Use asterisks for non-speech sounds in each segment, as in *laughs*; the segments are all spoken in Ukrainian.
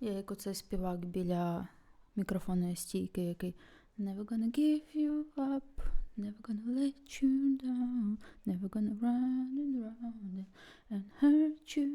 Я як оцей співак біля мікрофонної стійки, який Never gonna give you up, never gonna let you down, never gonna run and round and hurt you,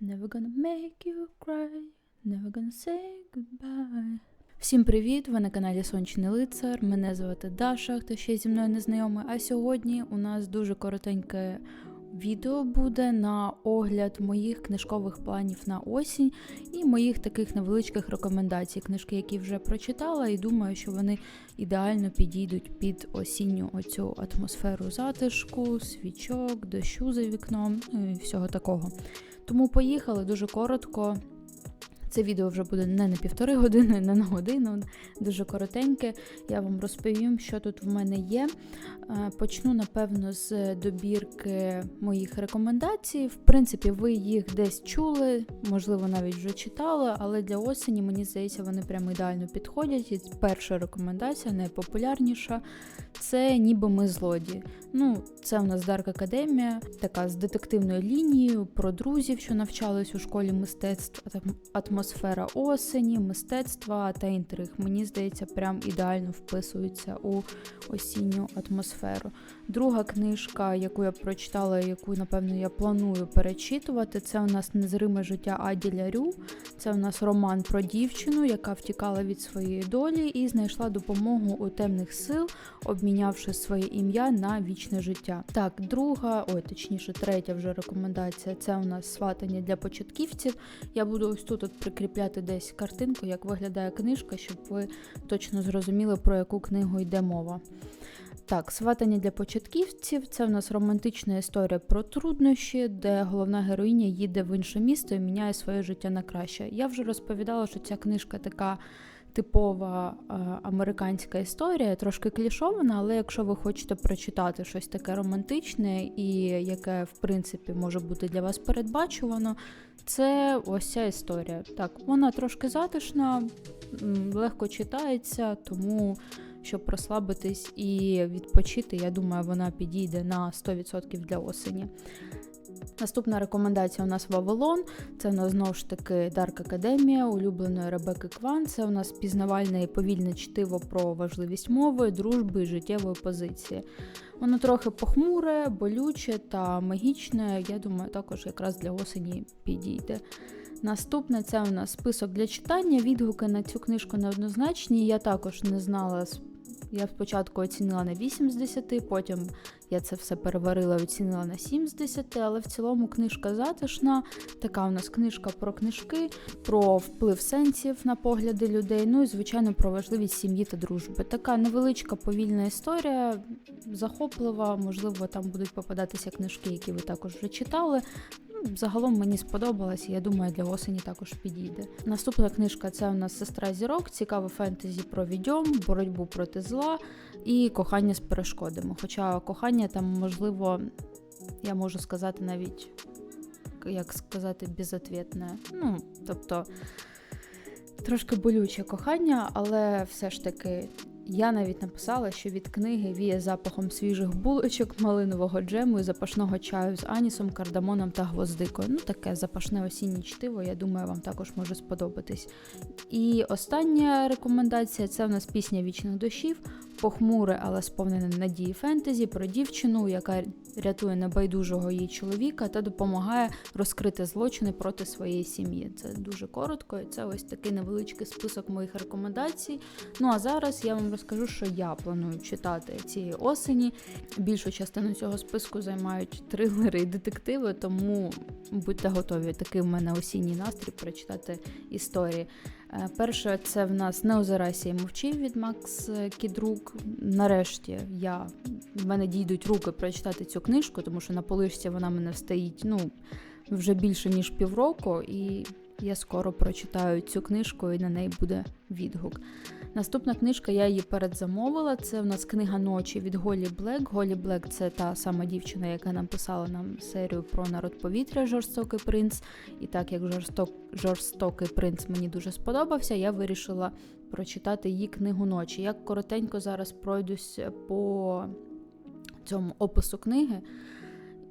never gonna make you cry, never gonna say goodbye. Всім привіт! Ви на каналі Сонячний Лицар. Мене звати Даша, хто ще зі мною не знайомий. А сьогодні у нас дуже коротеньке відео буде на огляд моїх книжкових планів на осінь і моїх таких невеличких рекомендацій. Книжки, які вже прочитала, і думаю, що вони ідеально підійдуть під осінню оцю атмосферу затишку, свічок, дощу за вікном ну і всього такого. Тому поїхали дуже коротко. Це відео вже буде не на півтори години, не на годину, дуже коротеньке. Я вам розповім, що тут в мене є. Е, Почну, напевно, з добірки моїх рекомендацій. В принципі, ви їх десь чули, можливо, навіть вже читали, але для осені, мені здається, вони прямо ідеально підходять. І перша рекомендація, найпопулярніша, це ніби ми злодії. Ну, це у нас Дарк Академія, така з детективною лінією про друзів, що навчались у школі мистецтв, атмосфера осені, мистецтва та інтриг. Мені здається, прям ідеально вписується у осінню атмосферу. Друга книжка, яку я прочитала, яку, напевно, я планую перечитувати, це у нас Незриме життя Аді Лярю. Це у нас роман про дівчину, яка втікала від своєї долі і знайшла допомогу у темних сил, обмінявши своє ім'я на вічне життя. Так, друга, ой, точніше, третя вже рекомендація це у нас сватання для початківців. Я буду ось тут от прикріпляти десь картинку, як виглядає книжка, щоб ви точно зрозуміли, про яку книгу йде мова. Так, сватання для початківців це в нас романтична історія про труднощі, де головна героїня їде в інше місто і міняє своє життя на краще. Я вже розповідала, що ця книжка така типова е, американська історія, трошки клішована, але якщо ви хочете прочитати щось таке романтичне і яке, в принципі, може бути для вас передбачувано, це ось ця історія. Так, вона трошки затишна, легко читається, тому щоб розслабитись і відпочити, я думаю, вона підійде на 100% для осені. Наступна рекомендація у нас Вавилон. Це у нас знову ж таки Дарк Академія, улюбленої Ребекки Кван. Це у нас пізнавальне і повільне чтиво про важливість мови, дружби і життєвої позиції. Воно трохи похмуре, болюче та магічне. Я думаю, також якраз для осені підійде. Наступне це у нас список для читання. Відгуки на цю книжку неоднозначні. Я також не знала. Я спочатку оцінила на 8 з 10, потім я це все переварила, оцінила на 7 з 10, але в цілому книжка затишна. Така у нас книжка про книжки, про вплив сенсів на погляди людей. Ну і звичайно про важливість сім'ї та дружби. Така невеличка повільна історія, захоплива. Можливо, там будуть попадатися книжки, які ви також вже читали. Ну, Загалом мені сподобалось, я думаю, для осені також підійде. Наступна книжка це у нас сестра зірок, цікаве фентезі про відьом, боротьбу проти зла і кохання з перешкодами. Хоча кохання там, можливо, я можу сказати навіть, як сказати, безответне. Ну, тобто трошки болюче кохання, але все ж таки. Я навіть написала, що від книги віє запахом свіжих булочок, малинового джему і запашного чаю з анісом, кардамоном та гвоздикою. Ну, таке запашне осіннє чтиво, я думаю, вам також може сподобатись. І остання рекомендація це в нас пісня вічних дощів, похмуре, але сповнене надії фентезі про дівчину, яка рятує небайдужого її чоловіка та допомагає розкрити злочини проти своєї сім'ї. Це дуже коротко, і це ось такий невеличкий список моїх рекомендацій. Ну а зараз я вам розкажу, що я планую читати цієї осені. Більшу частину цього списку займають трилери і детективи, тому будьте готові. Такий в мене осінній настрій прочитати історії. Е, Перше, це в нас не озирайся і мовчи від Макс Кідрук. Нарешті я в мене дійдуть руки прочитати цю книжку, тому що на полишці вона мене стоїть ну, вже більше ніж півроку, і я скоро прочитаю цю книжку, і на неї буде відгук. Наступна книжка, я її передзамовила. Це в нас книга ночі від Голі Блек. Голі Блек це та сама дівчина, яка написала нам серію про народ повітря Жорстокий принц. І так як жорсток, жорстокий принц мені дуже сподобався, я вирішила прочитати її книгу ночі. Я коротенько зараз пройдусь по цьому опису книги.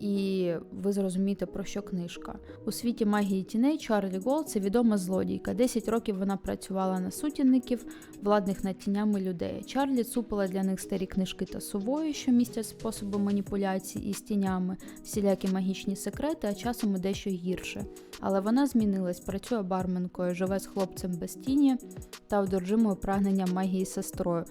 І ви зрозумієте, про що книжка. У світі магії тіней Чарлі Гол це відома злодійка. 10 років вона працювала на сутінників, владних над тінями людей. Чарлі цупила для них старі книжки та сувої, що містять способи маніпуляції із тінями, всілякі магічні секрети, а часом і дещо гірше. Але вона змінилась, працює барменкою, живе з хлопцем без тіні та одержимою прагненням магії сестрою.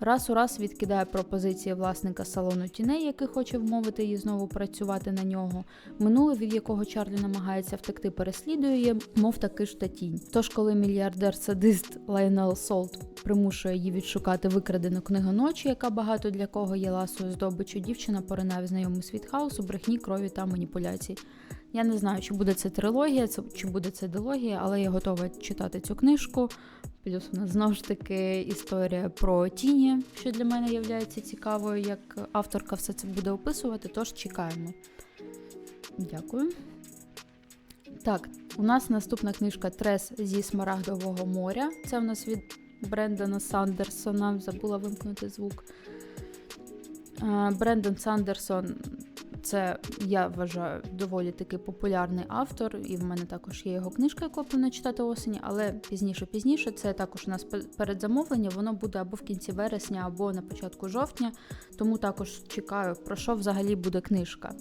Раз у раз відкидає пропозиції власника салону тіней, який хоче вмовити її знову працювати на нього. Минуле, від якого Чарлі намагається втекти, переслідує мов таки ж та тінь. Тож, коли мільярдер-садист Лайнел Солт примушує її відшукати викрадену книгу ночі, яка багато для кого є ласою здобичу, дівчина поринає в знайомий світ хаосу, брехні, крові та маніпуляцій. Я не знаю, чи буде це трилогія, чи буде це дилогія, але я готова читати цю книжку. Плюс у нас знову ж таки історія про тіні, що для мене є цікавою, як авторка все це буде описувати, тож чекаємо. Дякую. Так, у нас наступна книжка Трес зі Смарагдового моря. Це у нас від Брендона Сандерсона. Забула вимкнути звук. Е, Брендон Сандерсон це я вважаю доволі таки популярний автор, і в мене також є його книжка, яку я читати осені, але пізніше пізніше це також у нас пе- передзамовлення. Воно буде або в кінці вересня, або на початку жовтня. Тому також чекаю, про що взагалі буде книжка.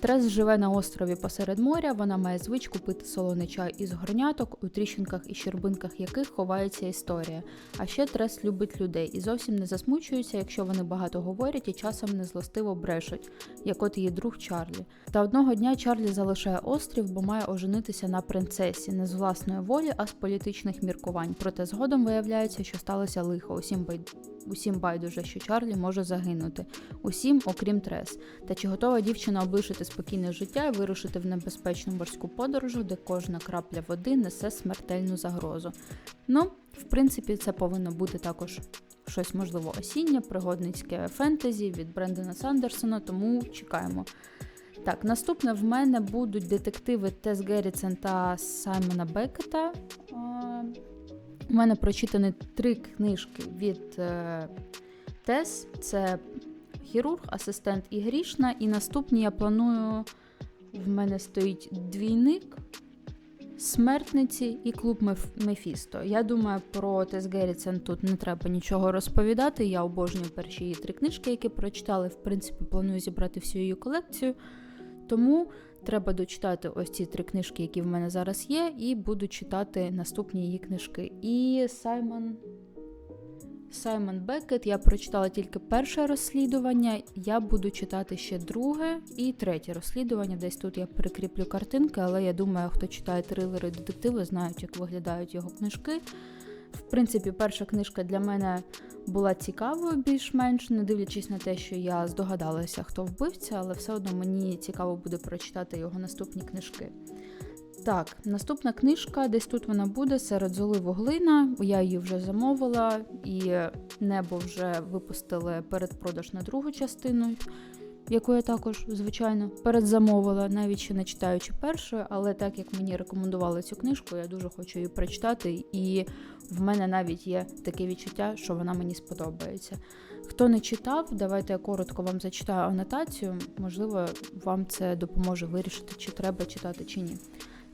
Трес живе на острові посеред моря. Вона має звичку пити солоний чай із горняток, у тріщинках і щербинках яких ховається історія. А ще Трес любить людей і зовсім не засмучується, якщо вони багато говорять і часом незлостиво брешуть, як от її друг Чарлі. Та одного дня Чарлі залишає острів, бо має оженитися на принцесі не з власної волі, а з політичних міркувань. Проте згодом виявляється, що сталося лихо. Усім бай... усім байдуже, що Чарлі може загинути. Усім, окрім Трес. Та чи готова дівчина облишити спокійне життя і вирушити в небезпечну морську подорож, де кожна крапля води несе смертельну загрозу? Ну, в принципі, це повинно бути також щось можливо осіннє, пригодницьке фентезі від Брендона Сандерсона, тому чекаємо. Так, наступне в мене будуть детективи Тес Геррітсен та Саймона Беккета. А, У мене прочитані три книжки від е, Тес. Це хірург, асистент і грішна. І наступні я планую. В мене стоїть двійник, смертниці і клуб Меф- Мефісто. Я думаю, про Тес Геррітсен тут не треба нічого розповідати. Я обожнюю перші її три книжки, які прочитали. В принципі, планую зібрати всю її колекцію. Тому треба дочитати ось ці три книжки, які в мене зараз є, і буду читати наступні її книжки. І Саймон. Саймон Беккет, я прочитала тільки перше розслідування. Я буду читати ще друге і третє розслідування. Десь тут я прикріплю картинки, але я думаю, хто читає трилери детективи, знають, як виглядають його книжки. В принципі, перша книжка для мене була цікавою більш-менш, не дивлячись на те, що я здогадалася, хто вбивця, але все одно мені цікаво буде прочитати його наступні книжки. Так, наступна книжка, десь тут вона буде серед золи вуглина. Я її вже замовила, і небо вже випустили передпродаж на другу частину, яку я також, звичайно, передзамовила, навіть ще не читаючи першою, але так як мені рекомендували цю книжку, я дуже хочу її прочитати, і в мене навіть є таке відчуття, що вона мені сподобається. Хто не читав, давайте я коротко вам зачитаю анотацію. Можливо, вам це допоможе вирішити, чи треба читати чи ні.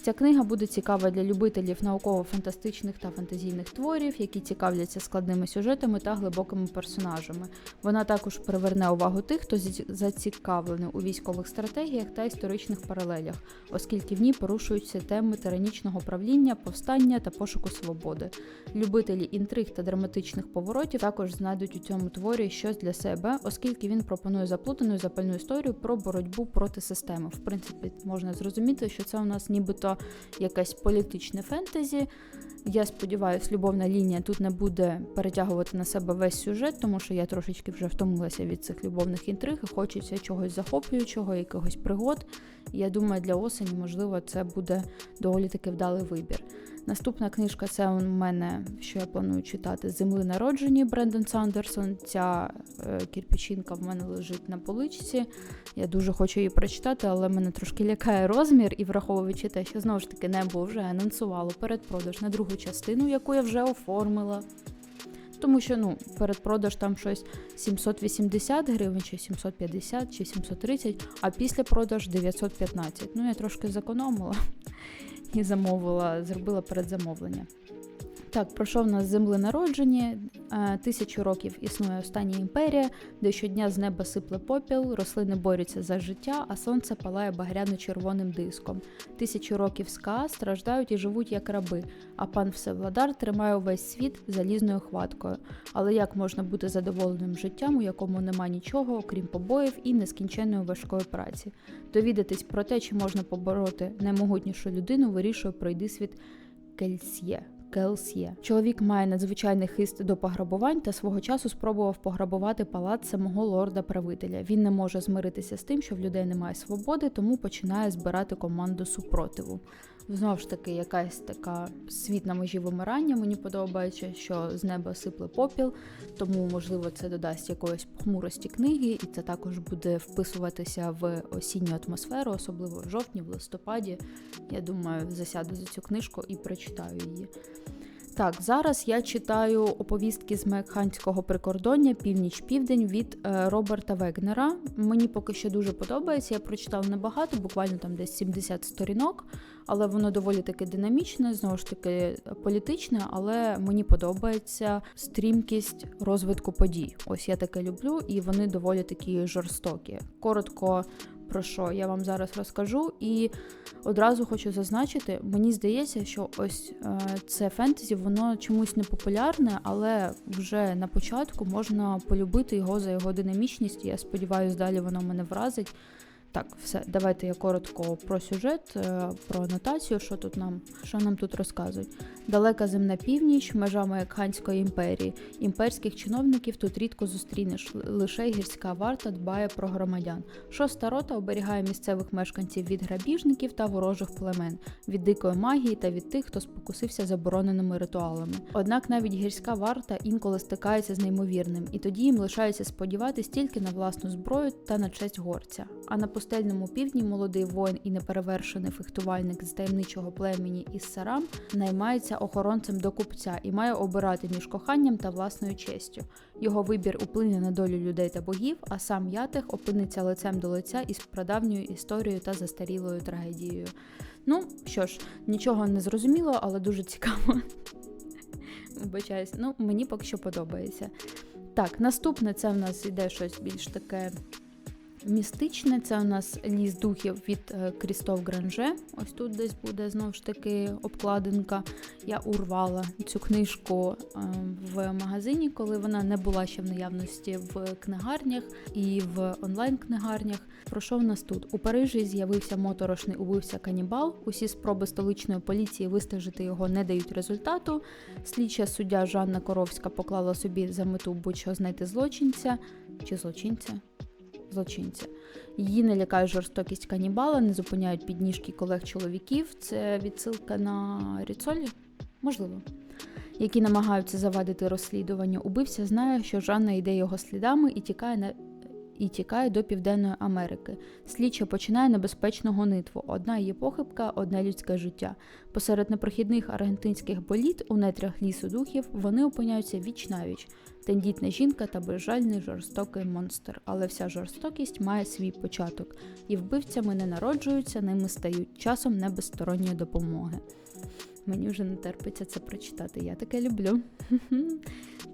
Ця книга буде цікава для любителів науково-фантастичних та фантазійних творів, які цікавляться складними сюжетами та глибокими персонажами. Вона також приверне увагу тих, хто зацікавлений у військових стратегіях та історичних паралелях, оскільки в ній порушуються теми тиранічного правління, повстання та пошуку свободи. Любителі інтриг та драматичних поворотів також знайдуть у цьому творі щось для себе, оскільки він пропонує заплутану і запальну історію про боротьбу проти системи. В принципі, можна зрозуміти, що це у нас нібито якесь політичне фентезі. Я сподіваюся, любовна лінія тут не буде перетягувати на себе весь сюжет, тому що я трошечки вже втомилася від цих любовних інтриг і хочеться чогось захоплюючого, якихось пригод. Я думаю, для осені, можливо, це буде доволі таки вдалий вибір. Наступна книжка це у мене, що я планую читати Земли народжені Брендон Сандерсон. Ця е, кірпічинка в мене лежить на поличці. Я дуже хочу її прочитати, але мене трошки лякає розмір, і враховуючи те, що знову ж таки небо вже анонсувало передпродаж на другу частину, яку я вже оформила. Тому що ну, передпродаж там щось 780 гривень, чи 750, чи 730, а після продаж 915. Ну, я трошки зекономила і замовила, зробила передзамовлення. Так, пройшов нас земленародження, е, тисячу років існує остання імперія, де щодня з неба сипле попіл, рослини борються за життя, а сонце палає багряно-червоним диском. Тисячу років СКА страждають і живуть як раби, а пан Всевладар тримає увесь світ залізною хваткою. Але як можна бути задоволеним життям, у якому нема нічого, окрім побоїв і нескінченної важкої праці? Довідатись про те, чи можна побороти наймогутнішу людину, вирішує пройди світ Кельсьє. Келсьє. Чоловік має надзвичайний хист до пограбувань та свого часу спробував пограбувати палац самого лорда-правителя. Він не може змиритися з тим, що в людей немає свободи, тому починає збирати команду супротиву. Знову ж таки, якась така світ на межі вимирання. Мені подобається, що з неба сипле попіл, тому можливо це додасть якоїсь похмурості книги, і це також буде вписуватися в осінню атмосферу, особливо в жовтні, в листопаді. Я думаю, засяду за цю книжку і прочитаю її. Так, зараз я читаю оповістки з Мекханського прикордоння Північ-Південь від е, Роберта Вегнера. Мені поки що дуже подобається. Я прочитала небагато, буквально там десь 70 сторінок, але воно доволі таки динамічне, знову ж таки політичне, але мені подобається стрімкість розвитку подій. Ось я таке люблю, і вони доволі такі жорстокі. Коротко про що я вам зараз розкажу, і одразу хочу зазначити, мені здається, що ось е, це фентезі, воно чомусь не популярне, але вже на початку можна полюбити його за його динамічність. Я сподіваюся, далі воно мене вразить. Так, все, давайте я коротко про сюжет, е, про анотацію, що тут нам що нам тут розказують. Далека земна північ, межа Маякханської імперії. Імперських чиновників тут рідко зустрінеш. Лише гірська варта дбає про громадян. Шоста рота оберігає місцевих мешканців від грабіжників та ворожих племен, від дикої магії та від тих, хто спокусився забороненими ритуалами. Однак навіть гірська варта інколи стикається з неймовірним, і тоді їм лишається сподіватись тільки на власну зброю та на честь горця. А на пустельному півдні молодий воїн і неперевершений фехтувальник з таємничого племені із Сарам наймається охоронцем до купця і має обирати між коханням та власною честю. Його вибір уплине на долю людей та богів, а сам Ятех опиниться лицем до лиця із прадавньою історією та застарілою трагедією. Ну що ж, нічого не зрозуміло, але дуже цікаво. Вибачаюсь, ну мені поки що подобається. Так, наступне це в нас іде щось більш таке містичне. Це у нас ліс духів від е, Крістоф Гранже. Ось тут десь буде знову ж таки обкладинка. Я урвала цю книжку е, в магазині, коли вона не була ще в наявності в книгарнях і в онлайн-книгарнях. Про що в нас тут? У Парижі з'явився моторошний убивця канібал. Усі спроби столичної поліції вистежити його не дають результату. Слідча суддя Жанна Коровська поклала собі за мету будь-що знайти злочинця чи злочинця злочинця. Її не лякає жорстокість канібала, не зупиняють підніжки колег-чоловіків. Це відсилка на Ріцолі? Можливо. Які намагаються завадити розслідування. Убивця знає, що Жанна йде його слідами і тікає на. І тікає до Південної Америки. Слідча починає небезпечну гонитву. Одна її похибка, одне людське життя. Посеред непрохідних аргентинських боліт у нетрях лісу духів вони опиняються віч навіч тендітна жінка та безжальний жорстокий монстр. Але вся жорстокість має свій початок, і вбивцями не народжуються, ними стають часом не без сторонньої допомоги. Мені вже не терпиться це прочитати. Я таке люблю. *laughs*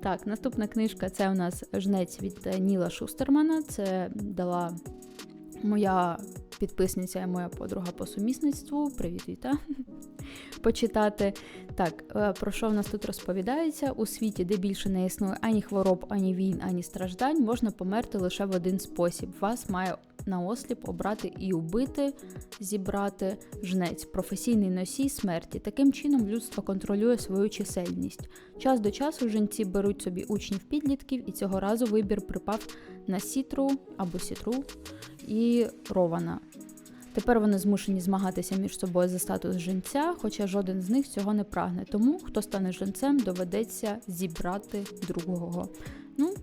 Так, наступна книжка це у нас жнець від Ніла Шустермана. Це дала моя підписниця і моя подруга по сумісництву. Привіт, Віта! Почитати. Так, е, про що в нас тут розповідається? У світі, де більше не існує ані хвороб, ані війн, ані страждань, можна померти лише в один спосіб. Вас має наосліп обрати і убити, зібрати жнець, професійний носій смерті. Таким чином людство контролює свою чисельність. Час до часу жінці беруть собі учнів підлітків, і цього разу вибір припав на сітру або сітру і рована. Тепер вони змушені змагатися між собою за статус жінця, хоча жоден з них цього не прагне. Тому хто стане жінцем, доведеться зібрати другого. Ну,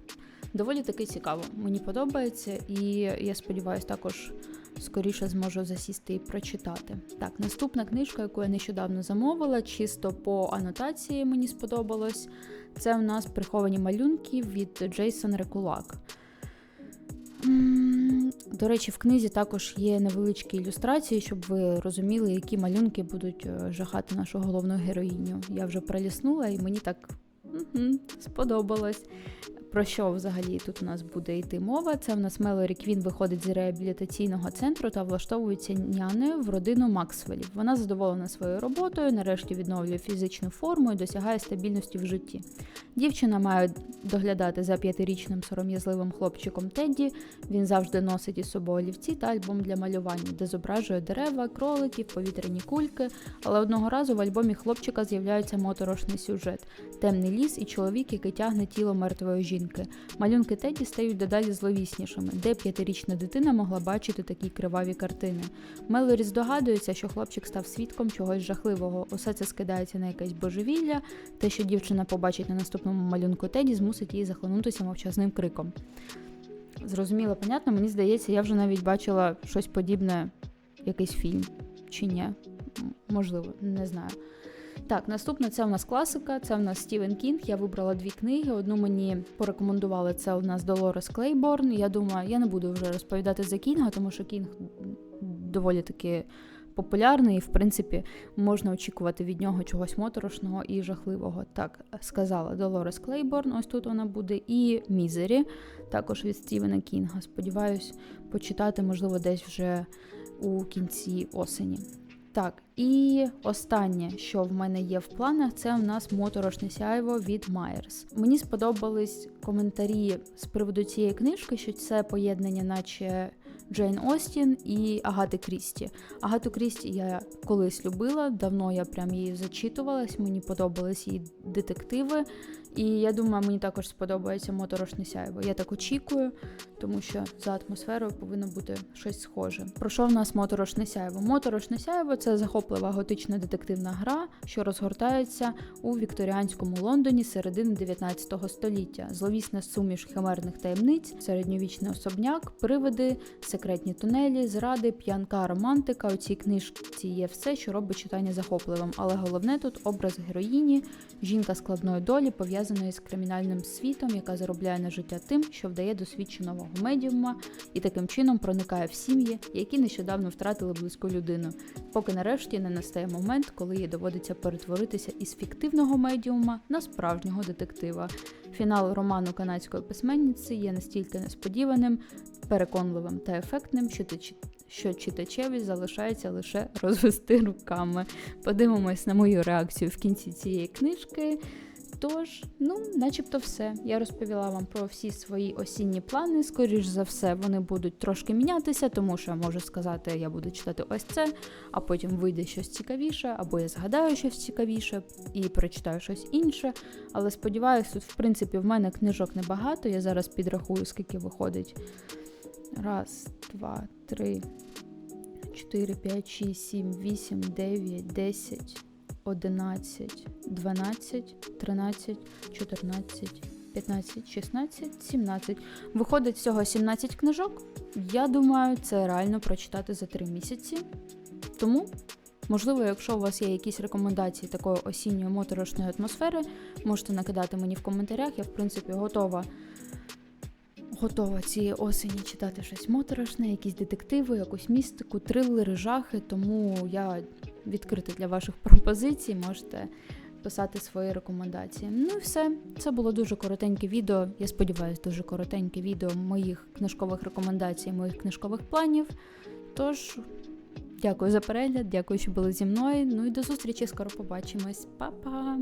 доволі таки цікаво. Мені подобається, і я сподіваюся, також скоріше зможу засісти і прочитати. Так, наступна книжка, яку я нещодавно замовила, чисто по анотації мені сподобалось. Це у нас приховані малюнки від Джейсон Рекулак. До речі, в книзі також є невеличкі ілюстрації, щоб ви розуміли, які малюнки будуть е, жахати нашу головну героїню. Я вже проліснула і мені так сподобалось. Про що взагалі тут у нас буде йти мова? Це в нас Мелорі Квін виходить з реабілітаційного центру та влаштовується нянею в родину Максвелів. Вона задоволена своєю роботою, нарешті відновлює фізичну форму і досягає стабільності в житті. Дівчина має доглядати за п'ятирічним сором'язливим хлопчиком Тедді. Він завжди носить із собою олівці та альбом для малювання, де зображує дерева, кроликів, повітряні кульки. Але одного разу в альбомі хлопчика з'являється моторошний сюжет: темний ліс і чоловік, який тягне тіло мертвої жінки. Малюнки Теді стають дедалі зловіснішими, де п'ятирічна дитина могла бачити такі криваві картини. Мелорі здогадується, що хлопчик став свідком чогось жахливого. Усе це скидається на якесь божевілля. Те, що дівчина побачить на наступному малюнку Теді, змусить її захлинутися мовчазним криком. Зрозуміло, понятно, мені здається, я вже навіть бачила щось подібне, якийсь фільм. Чи ні? Можливо, не знаю. Так, наступна це у нас класика, це у нас Стівен Кінг. Я вибрала дві книги. Одну мені порекомендували це у нас Долорес Клейборн. Я думаю, я не буду вже розповідати за Кінга, тому що Кінг доволі таки популярний, і в принципі можна очікувати від нього чогось моторошного і жахливого. Так сказала Долорес Клейборн. Ось тут вона буде, і Мізері, також від Стівена Кінга. Сподіваюсь, почитати, можливо, десь вже у кінці осені. Так, і останнє, що в мене є в планах, це у нас моторошне сяйво від Майерс. Мені сподобались коментарі з приводу цієї книжки, що це поєднання, наче Джейн Остін і Агати Крісті. Агату Крісті я колись любила, давно я прям її зачитувалась, мені подобались її детективи. І я думаю, мені також сподобається моторошне сяйво. Я так очікую, тому що за атмосферою повинно бути щось схоже. Про що в нас моторошне сяйво? Моторошне сяйво це захоплива готична детективна гра, що розгортається у вікторіанському Лондоні середини 19 століття. Зловісна суміш химерних таємниць, середньовічний особняк, привиди, секретні тунелі, зради, п'янка, романтика. У цій книжці є все, що робить читання захопливим. Але головне тут образ героїні, жінка складної долі, пов'язаної з кримінальним світом, яка заробляє на життя тим, що вдає досвідченого медіума і таким чином проникає в сім'ї, які нещодавно втратили близьку людину. Поки нарешті не настає момент, коли їй доводиться перетворитися із фіктивного медіума на справжнього детектива. Фінал роману канадської письменниці є настільки несподіваним, переконливим та ефектним, що ти що читачеві залишається лише розвести руками. Подивимось на мою реакцію в кінці цієї книжки. Тож, ну, начебто, все. Я розповіла вам про всі свої осінні плани. Скоріш за все, вони будуть трошки мінятися, тому що я можу сказати, я буду читати ось це, а потім вийде щось цікавіше, або я згадаю щось цікавіше і прочитаю щось інше. Але сподіваюся, тут, в принципі, в мене книжок небагато. Я зараз підрахую, скільки виходить. Раз, два, три, чотири, п'ять, шість, сім, вісім, дев'ять, десять. 11, 12, 13, 14, 15, 16, 17. Виходить всього 17 книжок. Я думаю, це реально прочитати за 3 місяці. Тому, можливо, якщо у вас є якісь рекомендації такої осінньої моторошної атмосфери, можете накидати мені в коментарях. Я, в принципі, готова. Готова цієї осені читати щось моторошне, якісь детективи, якусь містику, трилери, жахи. Тому я відкрита для ваших пропозицій. Можете писати свої рекомендації. Ну і все. Це було дуже коротеньке відео. Я сподіваюся, дуже коротеньке відео моїх книжкових рекомендацій, моїх книжкових планів. Тож, дякую за перегляд, дякую, що були зі мною. Ну і до зустрічі, скоро побачимось. Па-па!